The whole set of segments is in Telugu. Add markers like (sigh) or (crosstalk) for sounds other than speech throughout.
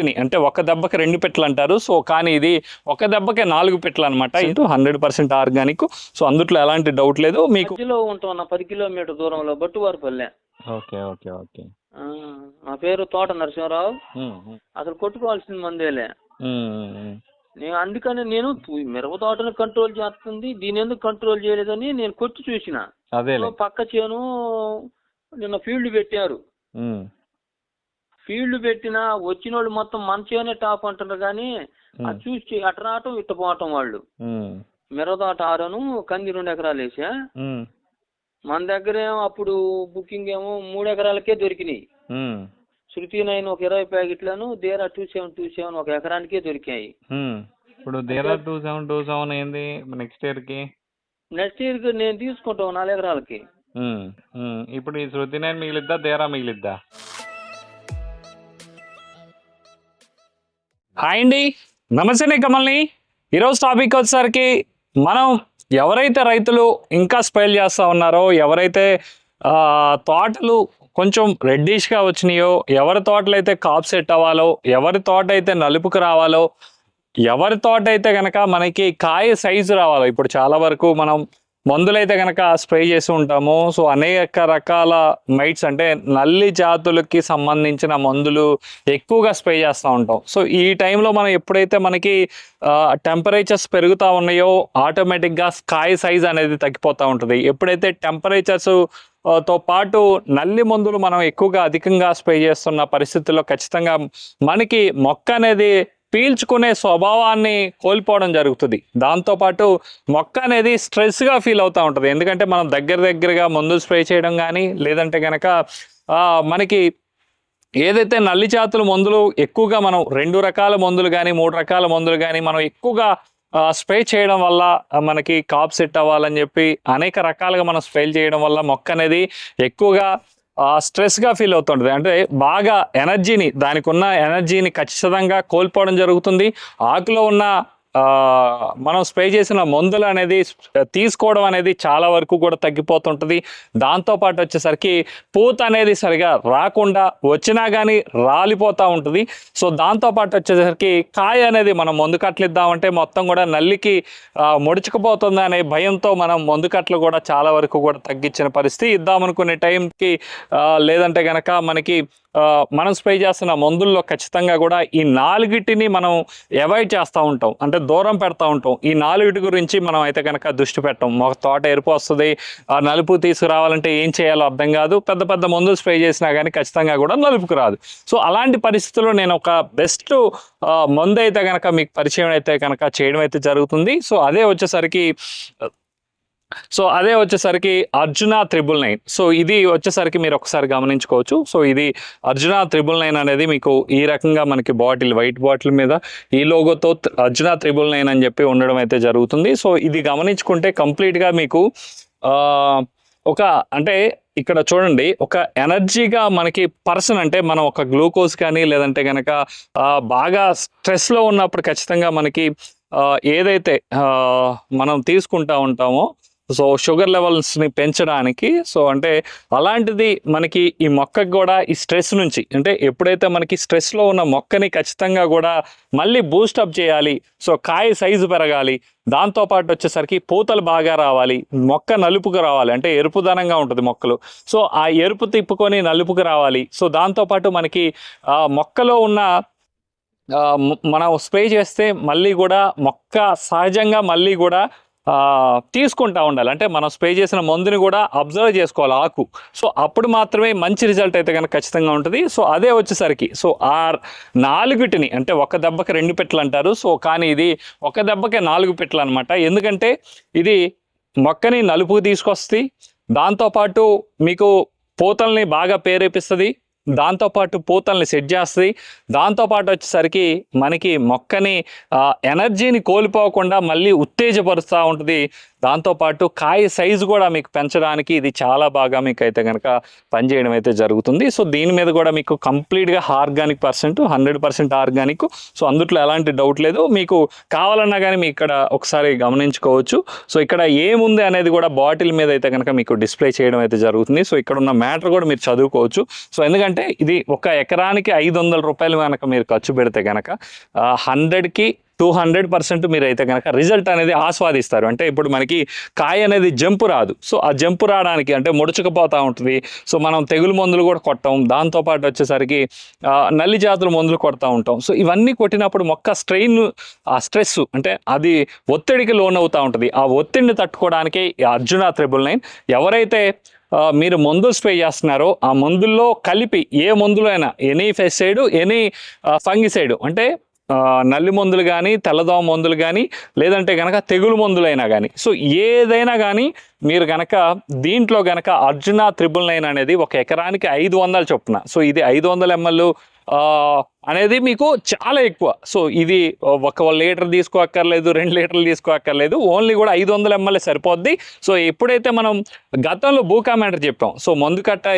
గిట్టుని అంటే ఒక దెబ్బకి రెండు పెట్లు అంటారు. సో కానీ ఇది ఒక దెబ్బకి నాలుగు పెట్లు అనమాట ఇది హండ్రెడ్ పర్సెంట్ ఆర్గానిక్. సో అందుట్లో ఎలాంటి డౌట్ లేదు. మీకు ఉంటున్న పది కిలోమీటర్ దూరంలో బట్టువారిపల్లె. Okay okay okay. ఆ, నా పేరు తోట నరసింహరావు. అసలు కొట్టుకోవాల్సిన మందేలే. నేను అందుకని నేను మిరప తోటను కంట్రోల్ చేస్తుంది. దీని ఎందుకు కంట్రోల్ చేయలేదని నేను కొట్టి చూసిన. పక్క చేను నిన్న ఫీల్డ్ పెట్టారు. ఫీల్డ్ పెట్టినా వచ్చిన వాళ్ళు మొత్తం మన చేనే టాప్ అంటున్నారు కానీ అది చూసి అటు రావటం ఇట్ట పోవటం వాళ్ళు. మిరప తోట ఆరను కంది రెండు ఎకరాలు వేసా. మన దగ్గర అప్పుడు బుకింగ్ ఏమో మూడు ఎకరాలకే దొరికినాయి. శృతి నైన్ ఒక ఇరవై ప్యాకెట్లను దేరా టూ సెవెన్ టూ సెవెన్ ఒక ఎకరానికే దొరికాయి. ఇప్పుడు దేరా టూ సెవెన్ టూ సెవెన్ ఏంది నెక్స్ట్ ఇయర్కి? నెక్స్ట్ ఇయర్కి నేను తీసుకుంటాం నాలుగు ఎకరాలకి. ఇప్పుడు ఈ శృతి నైన్ మిగిలిద్దా దేరా మిగిలిద్దా? హాయ్ అండి. నమస్తే కమల్ని. ఈరోజు టాపిక్ వచ్చేసరికి మనం ఎవరైతే రైతులు ఇంకా స్పెయిల్ చేస్తూ ఉన్నారో ఎవరైతే తోటలు కొంచెం రెడ్డిష్గా వచ్చినాయో ఎవరి తోటలు అయితే కాప్ సెట్ అవ్వాలో ఎవరి తోట అయితే నలుపుకు రావాలో ఎవరి తోట అయితే కనుక మనకి కాయ సైజు రావాలో ఇప్పుడు చాలా వరకు మనం మందులైతే కనుక స్ప్రే చేసి ఉంటాము. సో అనేక రకాల మైట్స్ అంటే నల్లి జాతులకి సంబంధించిన మందులు ఎక్కువగా స్ప్రే చేస్తూ ఉంటాం. సో ఈ టైంలో మనం ఎప్పుడైతే మనకి టెంపరేచర్స్ పెరుగుతూ ఉన్నాయో ఆటోమేటిక్గా స్కాయ్ సైజ్ అనేది తగ్గిపోతూ ఉంటుంది. ఎప్పుడైతే టెంపరేచర్స్తో పాటు నల్లి మందులు మనం ఎక్కువగా అధికంగా స్ప్రే చేస్తున్న పరిస్థితుల్లో ఖచ్చితంగా మనకి మొక్క అనేది పీల్చుకునే స్వభావాన్ని కోల్పోవడం జరుగుతుంది. దాంతోపాటు మొక్క అనేది స్ట్రెస్గా ఫీల్ అవుతూ ఉంటుంది. ఎందుకంటే మనం దగ్గర దగ్గరగా మందులు స్ప్రే చేయడం కానీ లేదంటే కనుక మనకి ఏదైతే నల్లి జాతుల మందులు ఎక్కువగా మనం రెండు రకాల మందులు కానీ మూడు రకాల మందులు కానీ మనం ఎక్కువగా స్ప్రే చేయడం వల్ల మనకి కాప్ సెట్ అవ్వాలని చెప్పి అనేక రకాలుగా మనం స్ప్రే చేయడం వల్ల మొక్క అనేది ఎక్కువగా స్ట్రెస్గా ఫీల్ అవుతుంటుంది. అంటే బాగా ఎనర్జీని దానికి ఉన్న ఎనర్జీని ఖచ్చితంగా కోల్పోవడం జరుగుతుంది. ఆకులో ఉన్న మనం స్ప్రే చేసిన మందులు అనేది తీసుకోవడం అనేది చాలా వరకు కూడా తగ్గిపోతుంటుంది. దాంతోపాటు వచ్చేసరికి పూత అనేది సరిగా రాకుండా వచ్చినా కానీ రాలిపోతూ ఉంటుంది. సో దాంతోపాటు వచ్చేసరికి కాయ అనేది మనం మందు కట్టలు ఇద్దామంటే మొత్తం కూడా నల్లికి ముడుచుకుపోతుంది అనే భయంతో మనం మందు కట్టలు కూడా చాలా వరకు కూడా తగ్గించిన పరిస్థితి. ఇద్దామనుకునే టైంకి లేదంటే కనుక మనకి మనం స్ప్రే చేస్తున్న మందుల్లో ఖచ్చితంగా కూడా ఈ నాలుగిటిని మనం అవాయిడ్ చేస్తూ ఉంటాం. అంటే దూరం పెడతా ఉంటాం. ఈ నాలుగిటి గురించి మనం అయితే కనుక దృష్టి పెట్టం. ఒక తోట ఎరుపు వస్తుంది. ఆ నలుపు తీసుకురావాలంటే ఏం చేయాలో అర్థం కాదు. పెద్ద పెద్ద మందులు స్ప్రే చేసినా కానీ ఖచ్చితంగా కూడా నలుపుకు రాదు. సో అలాంటి పరిస్థితుల్లో నేను ఒక బెస్ట్ మందు అయితే కనుక మీకు పరిచయం అయితే కనుక చేయడం అయితే జరుగుతుంది. సో అదే వచ్చేసరికి సో అదే వచ్చేసరికి అర్జున త్రిబుల్ నైన్. సో ఇది వచ్చేసరికి మీరు ఒకసారి గమనించుకోవచ్చు. సో ఇది అర్జున త్రిబుల్ నైన్ అనేది మీకు ఈ రకంగా మనకి బాటిల్ వైట్ బాటిల్ మీద ఈ లోగోతో అర్జున త్రిబుల్ నైన్ అని చెప్పి ఉండడం అయితే జరుగుతుంది. సో ఇది గమనించుకుంటే కంప్లీట్గా మీకు ఒక అంటే ఇక్కడ చూడండి ఒక ఎనర్జీగా మనకి పర్సన్ అంటే మనం ఒక గ్లూకోజ్ కానీ లేదంటే కనుక బాగా స్ట్రెస్లో ఉన్నప్పుడు ఖచ్చితంగా మనకి ఏదైతే మనం తీసుకుంటా ఉంటామో సో షుగర్ లెవెల్స్ని పెంచడానికి సో అంటే అలాంటిది మనకి ఈ మొక్కకి కూడా ఈ స్ట్రెస్ నుంచి అంటే ఎప్పుడైతే మనకి స్ట్రెస్లో ఉన్న మొక్కని ఖచ్చితంగా కూడా మళ్ళీ బూస్టప్ చేయాలి సో కాయ సైజు పెరగాలి దాంతోపాటు వచ్చేసరికి పూతలు బాగా రావాలి మొక్క నలుపుకు రావాలి అంటే ఎరుపుదనంగా ఉంటుంది మొక్కలు. సో ఆ ఎరుపు తిప్పుకొని నలుపుకు రావాలి సో దాంతోపాటు మనకి ఆ మొక్కలో ఉన్న మనం స్ప్రే చేస్తే మళ్ళీ కూడా మొక్క సహజంగా మళ్ళీ కూడా తీసుకుంటా ఉండాలి. అంటే మనం స్ప్రే చేసిన మందుని కూడా అబ్జర్వ్ చేసుకోవాలి ఆకు. సో అప్పుడు మాత్రమే మంచి రిజల్ట్ అయితే కనుక ఖచ్చితంగా ఉంటుంది. సో అదే వచ్చేసరికి సో ఆ నాలుగుటిని అంటే ఒక దెబ్బకి రెండు పెట్లు అంటారు. సో కానీ ఇది ఒక దెబ్బకి నాలుగు పెట్లు అనమాట ఎందుకంటే ఇది మొక్కని నలుపుకు తీసుకొస్తుంది. దాంతోపాటు మీకు పూతల్ని బాగా పేరేపిస్తుంది. దాంతోపాటు పూతల్ని సెట్ చేస్తుంది. దాంతోపాటు వచ్చేసరికి మనకి మొక్కని ఎనర్జీని కోల్పోకుండా మళ్ళీ ఉత్తేజపరుస్తూ ఉంటుంది. దాంతోపాటు కాయ సైజు కూడా మీకు పెంచడానికి ఇది చాలా బాగా మీకు అయితే కనుక పనిచేయడం అయితే జరుగుతుంది. సో దీని మీద కూడా మీకు కంప్లీట్గా organic percent hundred percent organic. So అందుట్లో ఎలాంటి డౌట్ లేదు. మీకు కావాలన్నా కానీ మీకు ఇక్కడ ఒకసారి గమనించుకోవచ్చు. సో ఇక్కడ ఏముంది అనేది కూడా బాటిల్ మీద అయితే కనుక మీకు డిస్ప్లే చేయడం అయితే జరుగుతుంది. సో ఇక్కడ ఉన్న మ్యాటర్ కూడా మీరు చదువుకోవచ్చు. సో ఎందుకంటే ఇది ఒక ఎకరానికి ఐదు వందల రూపాయలు కనుక మీరు ఖర్చు పెడితే కనుక హండ్రెడ్కి టూ హండ్రెడ్ పర్సెంట్ మీరు అయితే కనుక రిజల్ట్ అనేది ఆస్వాదిస్తారు. అంటే ఇప్పుడు మనకి కాయ అనేది జంపు రాదు. సో ఆ జంపు రావడానికి అంటే ముడుచుకుపోతూ ఉంటుంది. సో మనం తెగులు మందులు కూడా కొట్టాం. దాంతోపాటు వచ్చేసరికి నల్లి జాతుల మందులు కొడతా ఉంటాం. సో ఇవన్నీ కొట్టినప్పుడు మొక్క స్ట్రెయిన్ ఆ స్ట్రెస్ అంటే అది ఒత్తిడికి లోనవుతూ ఉంటుంది. ఆ ఒత్తిడిని తట్టుకోవడానికి అర్జున త్రిబుల్ నైన్. ఎవరైతే మీరు మందులు స్ప్రే చేస్తున్నారో ఆ మందుల్లో కలిపి ఏ మందులైనా ఎనీ ఫెసైడ్ ఎనీ ఫంగిసైడ్ అంటే నల్లి మందులు కానీ తెల్లదోమ మందులు కానీ లేదంటే కనుక తెగులు మందులైనా కానీ సో ఏదైనా కానీ మీరు కనుక దీంట్లో కనుక అర్జున త్రిబుల్ నైన్ అనేది ఒక ఎకరానికి ఐదు వందలు చొప్పున. సో ఇది ఐదు వందల ఎంఎల్ అనేది మీకు చాలా ఎక్కువ. సో ఇది ఒక లీటర్ తీసుకోక్కర్లేదు రెండు లీటర్లు తీసుకోక్కర్లేదు ఓన్లీ కూడా ఐదు వందల ఎంఎల్ఏ సరిపోద్ది. సో ఎప్పుడైతే మనం గతంలో భూకామెంటర్ చెప్పాం సో మందు కట్ట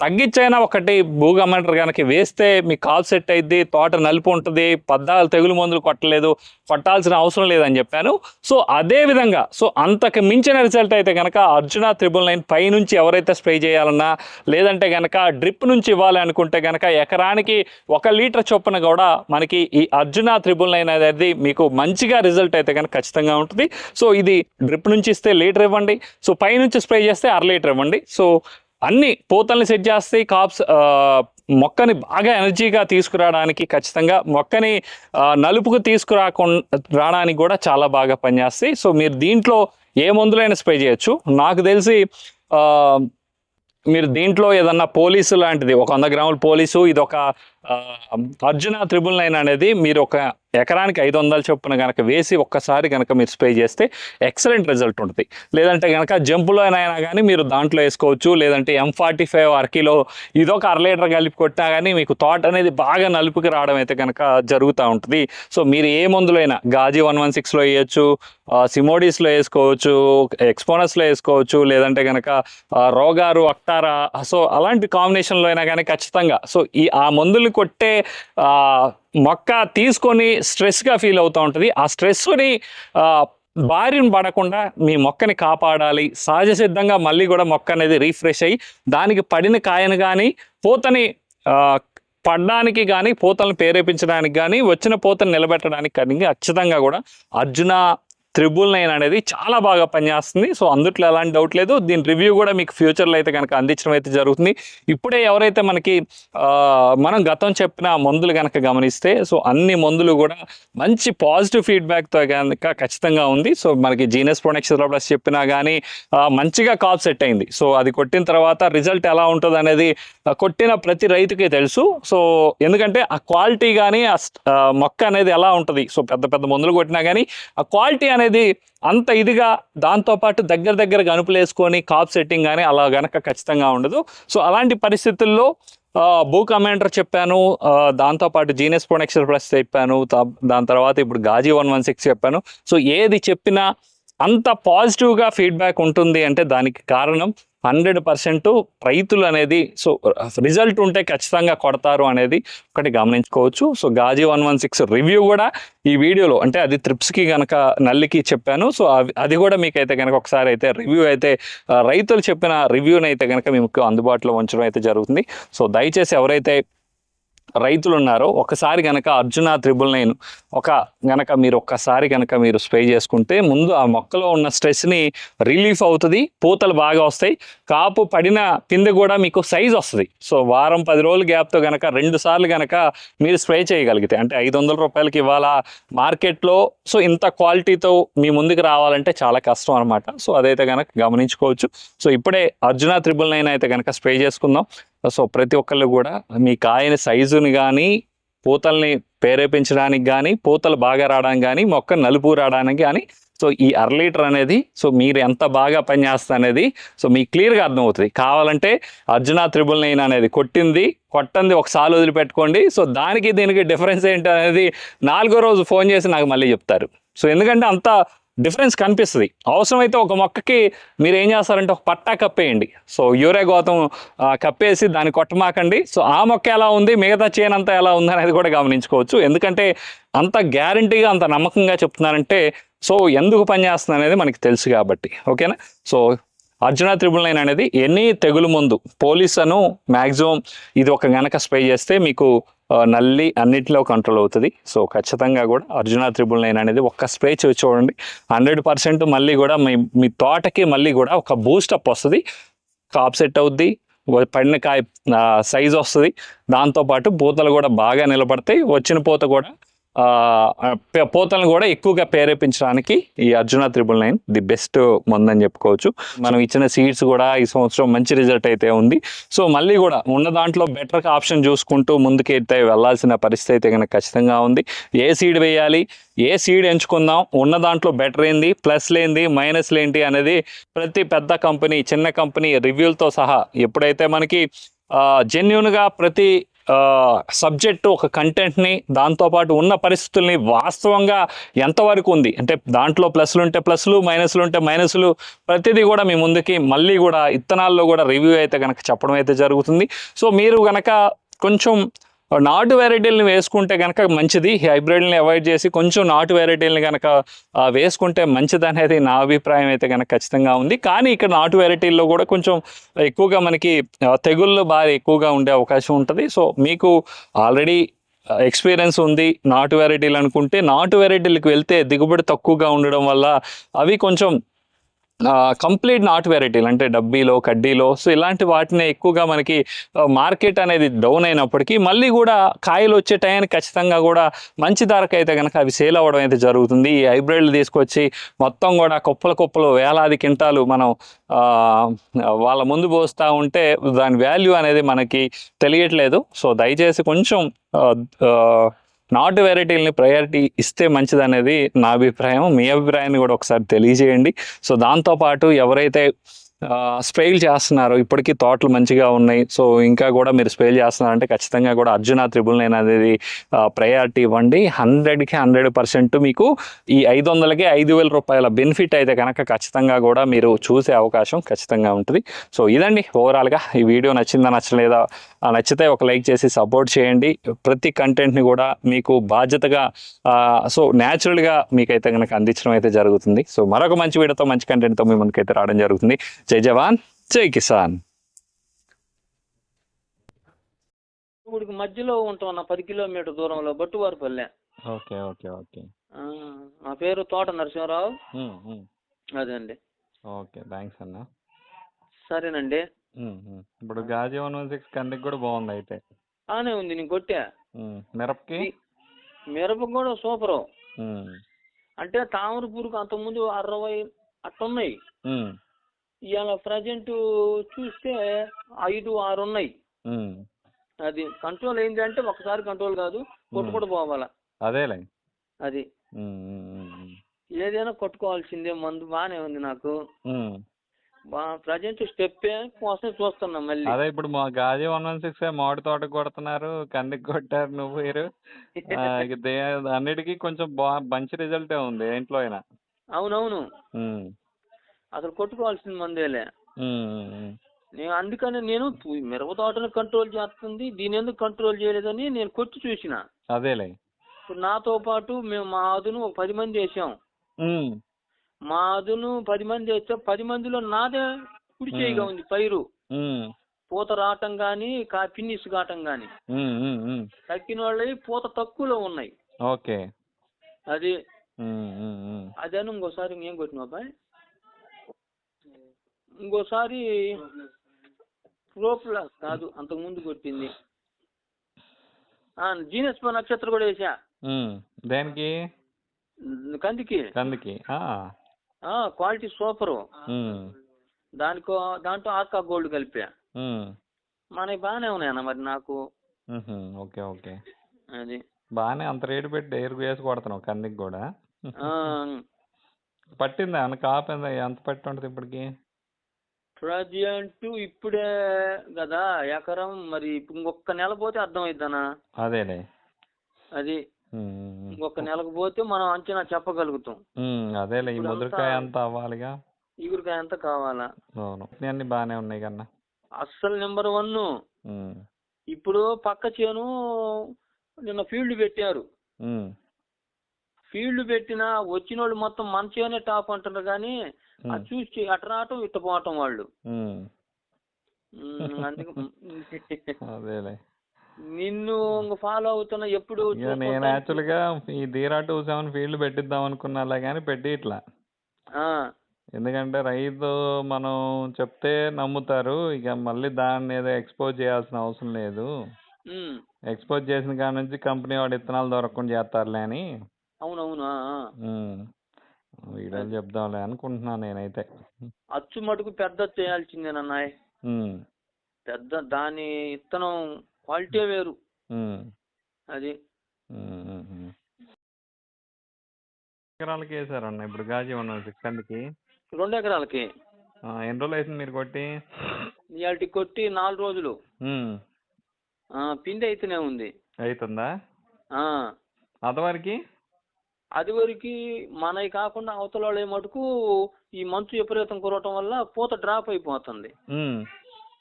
తగ్గించైనా ఒకటి భూగమంటర్ కనుక వేస్తే మీ కాల్ సెట్ అయింది తోట నలుపు ఉంటుంది పద్దాలు తెగులు మందులు కొట్టలేదు కొట్టాల్సిన అవసరం లేదని చెప్పాను. సో అదే విధంగా సో అంతకు మించిన రిజల్ట్ అయితే కనుక అర్జున త్రిబుల్ నైన్ పై నుంచి ఎవరైతే స్ప్రే చేయాలన్నా లేదంటే కనుక డ్రిప్ నుంచి ఇవ్వాలి అనుకుంటే కనుక ఎకరానికి ఒక లీటర్ చొప్పున కూడా మనకి ఈ అర్జున త్రిబుల్ నైన్ అనేది మీకు మంచిగా రిజల్ట్ అయితే కనుక ఖచ్చితంగా ఉంటుంది. సో ఇది డ్రిప్ నుంచి ఇస్తే లీటర్ ఇవ్వండి. సో పై నుంచి స్ప్రే చేస్తే అర లీటర్ ఇవ్వండి. సో అన్ని పూతల్ని సెట్ చేస్తాయి కాప్స్ మొక్కని బాగా ఎనర్జీగా తీసుకురావడానికి ఖచ్చితంగా మొక్కని నలుపుకు తీసుకురాకుండా రావడానికి కూడా చాలా బాగా పనిచేస్తాయి. సో మీరు దీంట్లో ఏ మందులైనా స్ప్రే చేయొచ్చు. నాకు తెలిసి మీరు దీంట్లో ఏదన్నా పోలీసు లాంటిది ఒక వంద గ్రాముల పోలీసు ఇది ఒక అర్జున త్రిబుల్ నైన్ అనేది మీరు ఒక ఎకరానికి ఐదు వందల చొప్పున కనుక వేసి ఒక్కసారి కనుక మీరు స్ప్రే చేస్తే ఎక్సలెంట్ రిజల్ట్ ఉంటుంది. లేదంటే కనుక అయినా కానీ మీరు దాంట్లో వేసుకోవచ్చు లేదంటే ఎం ఫార్టీ ఫైవ్ అరకిలో ఇదొక అర లీటర్ కలిపి కొట్టినా కానీ మీకు తోట అనేది బాగా నలుపుకి రావడం అయితే కనుక జరుగుతూ ఉంటుంది. సో మీరు ఏ మందులైనా గాజీ వన్ వన్ సిక్స్లో వేయచ్చు సిమోడీస్లో వేసుకోవచ్చు ఎక్స్పోనస్లో వేసుకోవచ్చు లేదంటే కనుక రోగారు అక్టారా సో అలాంటి కాంబినేషన్లో అయినా కానీ ఖచ్చితంగా. సో ఈ ఆ మందులు కొట్టే మొక్క తీసుకొని స్ట్రెస్గా ఫీల్ అవుతూ ఉంటుంది. ఆ స్ట్రెస్ని బారిన పడకుండా మీ మొక్కని కాపాడాలి. సహజ సిద్ధంగా మళ్ళీ కూడా మొక్క అనేది రీఫ్రెష్ అయ్యి దానికి పడిన కాయను కానీ పూతని పడడానికి కానీ పూతలను ప్రేరేపించడానికి కానీ వచ్చిన పూతను నిలబెట్టడానికి కానీ ఖచ్చితంగా కూడా అర్జున త్రిబుల్ నైన్ అనేది చాలా బాగా పనిచేస్తుంది. సో అందుట్లో ఎలాంటి డౌట్ లేదు. దీని రివ్యూ కూడా మీకు ఫ్యూచర్లో అయితే కనుక అందించడం అయితే జరుగుతుంది. ఇప్పుడే ఎవరైతే మనకి మనం గతం చెప్పిన మందులు కనుక గమనిస్తే సో అన్ని మందులు కూడా మంచి పాజిటివ్ ఫీడ్బ్యాక్తో కనుక ఖచ్చితంగా ఉంది. సో మనకి జీనస్ ప్రొడక్షన్ ప్లస్ చెప్పినా కానీ మంచిగా కాప్ సెట్ అయింది. సో అది కొట్టిన తర్వాత రిజల్ట్ ఎలా ఉంటుంది అనేది కొట్టిన ప్రతి రైతుకి తెలుసు. సో ఎందుకంటే ఆ క్వాలిటీ కానీ ఆ ఆ మొక్క అనేది ఎలా ఉంటుంది? సో పెద్ద పెద్ద మందులు కొట్టినా కానీ ఆ క్వాలిటీ అనేది అనేది అంత ఇదిగా దాంతోపాటు దగ్గర దగ్గర గనుపులు వేసుకొని కాప్ సెట్టింగ్ కానీ అలా గనక ఖచ్చితంగా ఉండదు. సో అలాంటి పరిస్థితుల్లో బూ భూ కమాండర్ చెప్పాను దాంతోపాటు జీనియస్ ప్రొడక్షన్ ప్లస్ చెప్పాను దాని తర్వాత ఇప్పుడు గాజీ వన్ వన్ సిక్స్ చెప్పాను. సో ఏది చెప్పినా అంత పాజిటివ్గా ఫీడ్బ్యాక్ ఉంటుంది అంటే దానికి కారణం హండ్రెడ్ పర్సెంట్ రైతులు అనేది సో రిజల్ట్ ఉంటే ఖచ్చితంగా కొడతారు అనేది ఒకటి గమనించుకోవచ్చు. సో గాజీ వన్ వన్ సిక్స్ రివ్యూ కూడా ఈ వీడియోలో అంటే అది ట్రిప్స్కి కనుక నల్లికి చెప్పాను. సో అది కూడా మీకైతే కనుక ఒకసారి అయితే రివ్యూ అయితే రైతులు చెప్పిన రివ్యూని అయితే కనుక మీకు అందుబాటులో ఉంచడం అయితే జరుగుతుంది. సో దయచేసి ఎవరైతే రైతులు ఉన్నారో ఒకసారి గనక అర్జున త్రిబుల్ నైన్ ఒక గనక మీరు ఒక్కసారి గనక మీరు స్ప్రే చేసుకుంటే ముందు ఆ మొక్కలో ఉన్న స్ట్రెస్ని రిలీఫ్ అవుతుంది పూతలు బాగా వస్తాయి కాపు పడిన కింద కూడా మీకు సైజ్ వస్తుంది. సో వారం పది రోజుల గ్యాప్తో గనక రెండు సార్లు గనక మీరు స్ప్రే చేయగలిగితే అంటే ఐదు వందల రూపాయలకి ఇవాళ మార్కెట్లో సో ఇంత క్వాలిటీతో మీ ముందుకు రావాలంటే చాలా కష్టం అనమాట సో అదైతే కనుక గమనించుకోవచ్చు. సో ఇప్పుడే అర్జున త్రిబుల్ నైన్ అయితే కనుక స్ప్రే చేసుకుందాం. సో ప్రతి ఒక్కళ్ళు కూడా మీ కాయని సైజుని కానీ పూతల్ని ప్రేరేపించడానికి కానీ పూతలు బాగా రావడానికి కానీ మొక్క నలుపు రావడానికి కానీ సో ఈ అర లీటర్ అనేది సో మీరు ఎంత బాగా పనిచేస్తా అనేది సో మీకు క్లియర్గా అర్థమవుతుంది. కావాలంటే అర్జున త్రిబుల్ నైన్ అనేది కొట్టింది కొట్టంది ఒకసారి వదిలిపెట్టుకోండి. సో దానికి దీనికి డిఫరెన్స్ ఏంటి అనేది నాలుగో రోజు ఫోన్ చేసి నాకు మళ్ళీ చెప్తారు. సో ఎందుకంటే అంత డిఫరెన్స్ కనిపిస్తుంది. అవసరమైతే ఒక మొక్కకి మీరు ఏం చేస్తారంటే ఒక పట్టా కప్పేయండి. సో యూరే గోతం కప్పేసి దాన్ని కొట్టమాకండి. సో ఆ మొక్క ఎలా ఉంది మిగతా చేను అంతా ఎలా ఉంది అనేది కూడా గమనించుకోవచ్చు. ఎందుకంటే అంత గ్యారంటీగా అంత నమ్మకంగా చెప్తున్నారంటే సో ఎందుకు పనిచేస్తుంది అనేది మనకి తెలుసు కాబట్టి. ఓకేనా? సో అర్జున త్రిబుల్ నైన్ అనేది ఎన్ని తెగులు ముందు పోలీస్ అను మ్యాక్సిమం ఇది ఒక గనక స్ప్రే చేస్తే మీకు నల్లి అన్నిటిలో కంట్రోల్ అవుతుంది. సో ఖచ్చితంగా కూడా అర్జున త్రిబుల్ నైన్ అనేది ఒక్క స్ప్రే చేసి చూడండి. హండ్రెడ్ పర్సెంట్ మళ్ళీ కూడా మీ మీ తోటకి మళ్ళీ కూడా ఒక బూస్టప్ వస్తుంది. కాప్ సెట్ అవుద్ది. పడిన కాయ సైజ్ వస్తుంది. దాంతోపాటు పూతలు కూడా బాగా నిలబడతాయి. వచ్చిన పూత కూడా పోతలను కూడా ఎక్కువగా ప్రేరేపించడానికి ఈ Arjuna triple nine the best మందని చెప్పుకోవచ్చు. మనం ఇచ్చిన సీడ్స్ కూడా ఈ సంవత్సరం మంచి రిజల్ట్ అయితే ఉంది. సో మళ్ళీ కూడా ఉన్న దాంట్లో బెటర్ ఆప్షన్ చూసుకుంటూ ముందుకైతే వెళ్ళాల్సిన పరిస్థితి అయితే కనుక ఖచ్చితంగా ఉంది. ఏ సీడ్ వేయాలి? ఏ సీడ్ ఎంచుకుందాం? ఉన్న దాంట్లో బెటర్ ఏంది? ప్లస్ లేంది? మైనస్ లేంటి అనేది ప్రతి పెద్ద కంపెనీ చిన్న కంపెనీ రివ్యూలతో సహా ఎప్పుడైతే మనకి జెన్యున్గా ప్రతి సబ్జెక్టు ఒక కంటెంట్ని దాంతోపాటు ఉన్న పరిస్థితుల్ని వాస్తవంగా ఎంతవరకు ఉంది? అంటే దాంట్లో ప్లస్లు ఉంటే ప్లస్లు మైనస్లు ఉంటే మైనస్లు ప్రతిదీ కూడా మీ ముందుకి మళ్ళీ కూడా ఇత్తనాల్లో కూడా రివ్యూ అయితే కనుక చెప్పడం అయితే జరుగుతుంది. సో మీరు కనుక కొంచెం నాటు వెరైటీలను వేసుకుంటే కనుక మంచిది. హైబ్రిడ్ని అవాయిడ్ చేసి కొంచెం నాటు వెరైటీలను కనుక వేసుకుంటే మంచిది అనేది నా అభిప్రాయం అయితే కనుక ఖచ్చితంగా ఉంది. కానీ ఇక్కడ నాటు వెరైటీల్లో కూడా కొంచెం ఎక్కువగా మనకి తెగుళ్ళు బాగా ఎక్కువగా ఉండే అవకాశం ఉంటుంది. సో మీకు ఆల్రెడీ ఎక్స్పీరియన్స్ ఉంది నాటు వెరైటీలు అనుకుంటే నాటు వెరైటీలకు వెళ్తే దిగుబడి తక్కువగా ఉండడం వల్ల అవి కొంచెం కంప్లీట్ నాట్ వెరైటీలు అంటే డబ్బీలో కడ్డీలో సో ఇలాంటి వాటిని ఎక్కువగా మనకి మార్కెట్ అనేది డౌన్ అయినప్పటికీ మళ్ళీ కూడా కాయలు వచ్చే టయానికి ఖచ్చితంగా కూడా మంచి ధరకు అయితే కనుక అవి సేల్ అవ్వడం అయితే జరుగుతుంది. ఈ హైబ్రిడ్లు తీసుకొచ్చి మొత్తం కూడా కుప్పల కుప్పలు వేలాది కింటాలు మనం వాళ్ళ ముందు పోస్తూ ఉంటే దాని వాల్యూ అనేది మనకి తెలియట్లేదు. సో దయచేసి కొంచెం నాటు వెరైటీలని ప్రయారిటీ ఇస్తే మంచిది అనేది నా అభిప్రాయం. మీ అభిప్రాయాన్ని కూడా ఒకసారి తెలియజేయండి. సో దాంతోపాటు ఎవరైతే స్ప్రేలు చేస్తున్నారు. ఇప్పటికీ తోటలు మంచిగా ఉన్నాయి. సో ఇంకా కూడా మీరు స్ప్రేలు చేస్తున్నారంటే ఖచ్చితంగా కూడా అర్జున త్రిబుల్ నైన్ అనేది ప్రయారిటీ ఇవ్వండి. హండ్రెడ్కి హండ్రెడ్ పర్సెంట్ మీకు ఈ ఐదు వందలకి ఐదు వేల రూపాయల బెనిఫిట్ అయితే కనుక ఖచ్చితంగా కూడా మీరు చూసే అవకాశం ఖచ్చితంగా ఉంటుంది. సో ఇదండి ఓవరాల్గా. ఈ వీడియో నచ్చిందా నచ్చలేదా? నచ్చితే ఒక లైక్ చేసి సపోర్ట్ చేయండి. ప్రతి కంటెంట్ని కూడా మీకు బాధ్యతగా సో న్యాచురల్గా మీకైతే కనుక అందించడం అయితే జరుగుతుంది. సో మరొక మంచి వీడియోతో మంచి కంటెంట్తో మీ ముందుకైతే రావడం జరుగుతుంది. జై జవాన్ జై కిసాన్. ఊరికి మధ్యలో ఉంటాం పది కిలోమీటర్ దూరంలో బట్టువారిపల్లె. Okay okay okay. ఆ, నా పేరు తోట నరసింహరావు. అదండి ఓకే థ్యాంక్స్ అన్న. సరేనండి. ఇప్పుడు గాజీ వన్ వన్ సిక్స్ కందికి కూడా బాగుంది అయితే. బాగానే ఉంది నేను కొట్టా? మిరపకి? మిరప కూడా సూపరు. అంటే తామర పురుగు అంతకుముందు అరవై అట్టున్నాయి ఇవాళ ప్రజెంట్ చూస్తే ఐదు ఆరు ఉన్నాయి. అది కంట్రోల్ అంటే ఒకసారి కంట్రోల్ కాదు కొట్టుకుంటూ పోవాలా. అదేలే. అది. ఏదైనా కొట్టుకోవాల్సిందే మందు బాగానే ఉంది నాకు. ప్రజెంట్ స్టెప్ కోసం చూస్తున్నా మళ్ళీ. అదే ఇప్పుడు మా గాజీ వన్ వన్ సిక్స్ మామిడి తోట కొడుతున్నారు కందికి కొట్టారు నువ్వు మీరు అన్నిటికీ కొంచెం బా మంచి రిజల్టే ఉంది ఇంట్లో అయినా. అవునవును. అసలు కొట్టుకోవాల్సిన మందేలే. నేను అందుకని నేను మిరప తోటను కంట్రోల్ చేస్తుంది దీని ఎందుకు కంట్రోల్ చేయలేదని నేను కొట్టి చూసిన. అదేలే. ఇప్పుడు నాతో పాటు మేము మా అదును ఒక పది మంది వేసాం. మా అదును పది మంది వేస్తే పది మందిలో నాదే కుడి చేయిగా ఉంది పైరు. పూత రావటం కానీ కా ఫినిష్ కావటం ఉమ్. తక్కిన వాళ్ళవి పూత తక్కువలో ఉన్నాయి. ఓకే. అది. అదేను ఇంకోసారి ఏం కొట్టిన అబ్బాయి. ఇంకోసారి ప్రోప్లస్ కాదు అంతకు ముందు కొట్టింది. జీనస్ నక్షత్రం కూడా వేసా. దేనికి? కందికి. కందికి ఆ. క్వాలిటీ సూపరు దానికో దాంట్లో ఆర్కా గోల్డ్ కలిపా. మనకి బాగానే ఉన్నాయన్న మరి నాకు. Okay okay. అది. బాగానే అంత రేటు పెట్టి ఎరుగు వేసి కొడుతున్నావు కందికి కూడా. పట్టిందా? కాపిందా ఎంత పట్టి ఉంటుంది ఇప్పటికి? ప్రజెంట్ ఇప్పుడే కదా ఎకరం మరి ఇంకొక నెల పోతే అర్థమైద్దనా? అదేలే. అది ఇంకొక నెలకు పోతే మనం అంచనా చెప్పగలుగుతాం. అదేలే ఈ ముదురుకాయ అంతా అవ్వాలిగా. ఈగురికాయ ఎంత కావాలా? అవును అన్ని బాగానే ఉన్నాయి కన్నా. అస్సలు నెంబర్ వన్ ఇప్పుడు పక్క చేను నిన్న ఫీల్డ్ పెట్టారు. ఫీల్డ్ పెట్టినా వచ్చిన వాళ్ళు మొత్తం మన చేనే టాప్ అంటారు కానీ అది చూసి అటు రావటం ఇటు పోవటం వాళ్ళు. అందుకే (laughs) అదేలే. నిన్ను ఫాలో అవుతున్నా ఎప్పుడు నేను. యాక్చువల్గా ఈ ధీరా టూ సెవెన్ ఫీల్డ్ పెట్టిద్దాం అనుకున్నా కానీ పెట్టి ఇట్లా. ఆ, ఎందుకంటే రైతు మనం చెప్తే నమ్ముతారు ఇక మళ్ళీ దాన్ని ఏదో ఎక్స్పోజ్ చేయాల్సిన అవసరం లేదు. ఎక్స్పోజ్ చేసిన కాడ నుంచి కంపెనీ వాడు ఇత్తనాలు దొరకకుండా చేస్తారులే అని. అవునవును. వీడియోలు చెప్దాంలే అనుకుంటున్నాను నేనైతే. అచ్చు మటుకు పెద్ద చేయాల్సిందేనన్నాయ్ పెద్ద దాని ఇత్తనం క్వాలిటీ వేరు. అది. ఎకరాలకి వేసారన్న ఇప్పుడు గాజీ ఉన్న కందికి రెండు ఎకరాలకి. ఎన్ని రోజులు అవుతుంది మీరు కొట్టి? ఇవాళ కొట్టి నాలుగు రోజులు. పిండి అయితేనే ఉంది. అవుతుందా ఆ, అంతవరకు అది వరకు మనవి కాకుండా అవతల వాళ్ళ మటుకు ఈ మంచు విపరీతం కురవటం వల్ల పూత డ్రాప్ అయిపోతుంది.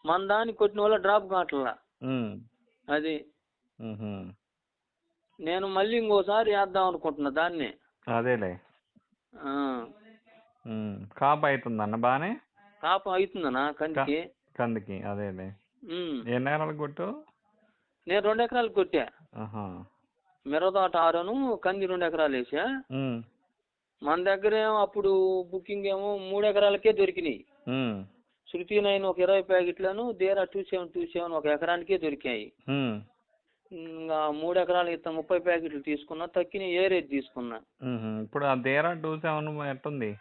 మన దాన్ని కొట్టిన వల్ల డ్రాప్ కావట్లా. అది. నేను మళ్ళీ ఇంకోసారి వేద్దాం అనుకుంటున్నా దాన్ని. అదేలే. కాపు అవుతుందన్న బానే? కాపం అవుతుందనా కందికి. కందికి అదేలే. ఎన్ని ఎకరాలకు కొట్టు నేను రెండు ఎకరాలు కొట్టా. మిరదాట ఆరును కంది రెండు ఎకరాలు వేసా. మన దగ్గర ఏమో అప్పుడు బుకింగ్ ఏమో మూడు ఎకరాలకే దొరికినాయి. శృతి నైన్ ఒక ఇరవై ప్యాకెట్లను దేరా టూ సెవెన్ టూ సెవెన్ ఒక ఎకరానికే దొరికాయి. ఇంకా మూడు ఎకరాలు ఇస్తాం ముప్పై ప్యాకెట్లు తీసుకున్నా తక్కిన ఏరేది తీసుకున్నా. ఉహు. ఇప్పుడు ఆ దేరా టూ సెవెన్ ఎట్టుంది?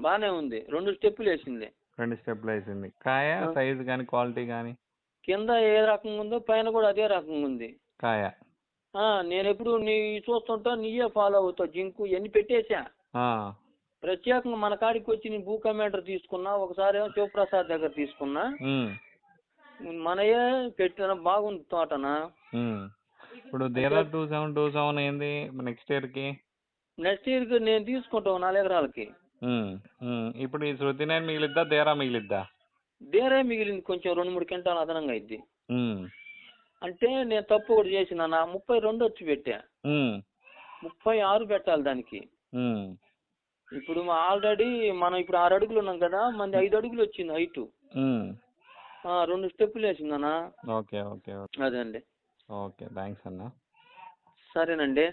బానే ఉంది రెండు స్టెప్పులు వేసింది. రెండు స్టెప్లు వేసింది. కాయ సైజు కానీ క్వాలిటీ కానీ కింద ఏ రకంగా ఉందో పైన కూడా అదే రకంగా ఉంది. కాయ. నేను ఎప్పుడు నీ చూస్తుంటా నీయే ఫాలో అవుతావు జింకు ఎన్ని పెట్టేశా. ఆ, ప్రత్యేకంగా మన కాడికి వచ్చి నేను భూ కమాండర్ తీసుకున్నా ఒకసారి ఏమో శివప్రసాద్ దగ్గర తీసుకున్నా. మనయే పెట్టిన బాగుంది తోటనా. ఇప్పుడు దేరా టూ సెవెన్ టూ సెవెన్ ఏంది నెక్స్ట్ ఇయర్కి? నెక్స్ట్ ఇయర్కి నేను తీసుకుంటాం నాలుగు ఎకరాలకి. ఇప్పుడు ఈ శృతి నైన్ మిగిలిద్దా దేరా మిగిలిద్దా? దేరే మిగిలింది కొంచెం రెండు మూడు క్వింటాలు అదనంగా అయింది అంటే నేను తప్పు ఒకటి చేసిన. నా ముప్పై రెండు వచ్చి పెట్టా. ముప్పై ఆరు పెట్టాలి దానికి. ఇప్పుడు ఆల్రెడీ మనం ఇప్పుడు ఆరు అడుగులు ఉన్నాం కదా మంది ఐదు అడుగులు వచ్చింది హైట్. రెండు స్టెప్పులు వేసిందన్నా ఓకే ఓకే ఓకే. అదండి ఓకే థ్యాంక్స్ అన్న. సరేనండి.